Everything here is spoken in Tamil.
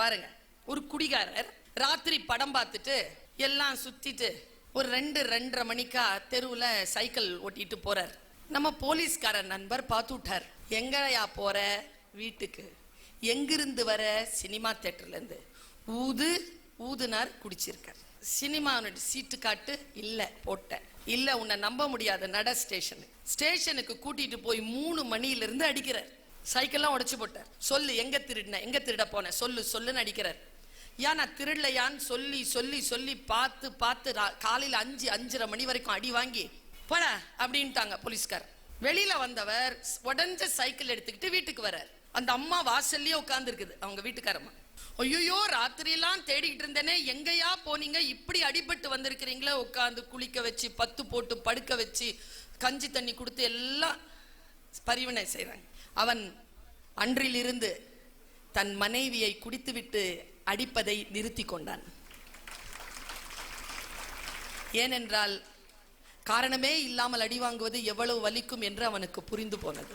பாருங்க. ஒரு குடிகாரர் ராத்திரி படம் பார்த்துட்டு எல்லாம் சுத்திட்டு ஒரு ரெண்டு ரெண்டரை மணிக்கா தெருவுல சைக்கிள் ஓட்டிட்டு போறார். நம்ம போலீஸ்காரர் நண்பர் பார்த்து விட்டார். எங்கயா போற வீட்டுக்கு? எங்கிருந்து வர? சினிமா தேட்டர்ல இருந்து. ஊது ஊதுனார் குடிச்சிருக்கார். சினிமாவோட சீட்டு காட்டு? இல்லை போட்டேன். இல்லை உன்னை நம்ப முடியாத நட ஸ்டேஷனுக்கு ஸ்டேஷனுக்கு கூட்டிட்டு போய் மூணு மணியிலிருந்து அடிக்கிறார். சைக்கிள்லாம் உடச்சு போட்டார். சொல்லு எங்க திருடின? எங்க திருட போன? சொல்லு சொல்லுன்னு அடிக்கிறார். ஏன் நான் திருடலையான்னு சொல்லி சொல்லி சொல்லி பார்த்து பார்த்து ரா- அஞ்சு அஞ்சரை மணி வரைக்கும் அடி வாங்கி போடா அப்படின்ட்டாங்க போலீஸ்கார் வெளியில வந்தவர் உடஞ்ச சைக்கிள் எடுத்துக்கிட்டு வீட்டுக்கு வர்றார். அந்த அம்மா வாசல்லயே உட்கார்ந்து இருக்குது அவங்க வீட்டுக்காரம்மா ஐயோ ராத்திரியெல்லாம் தேடிக்கிட்டு இருந்தேனே எங்கேயா போனீங்க? இப்படி அடிபட்டு வந்திருக்கிறீங்களே உட்காந்து குளிக்க வச்சு பத்து போட்டு படுக்க வச்சு கஞ்சி தண்ணி கொடுத்து எல்லாம் பரிவினை செய்கிறாங்க அவன் அன்றிலிருந்து தன் மனைவியை குடித்துவிட்டு அடிப்பதை நிறுத்தி கொண்டான். ஏனென்றால் காரணமே இல்லாமல் அடி வாங்குவது எவ்வளவு வலிக்கும் என்று அவனுக்கு புரிந்து போனது.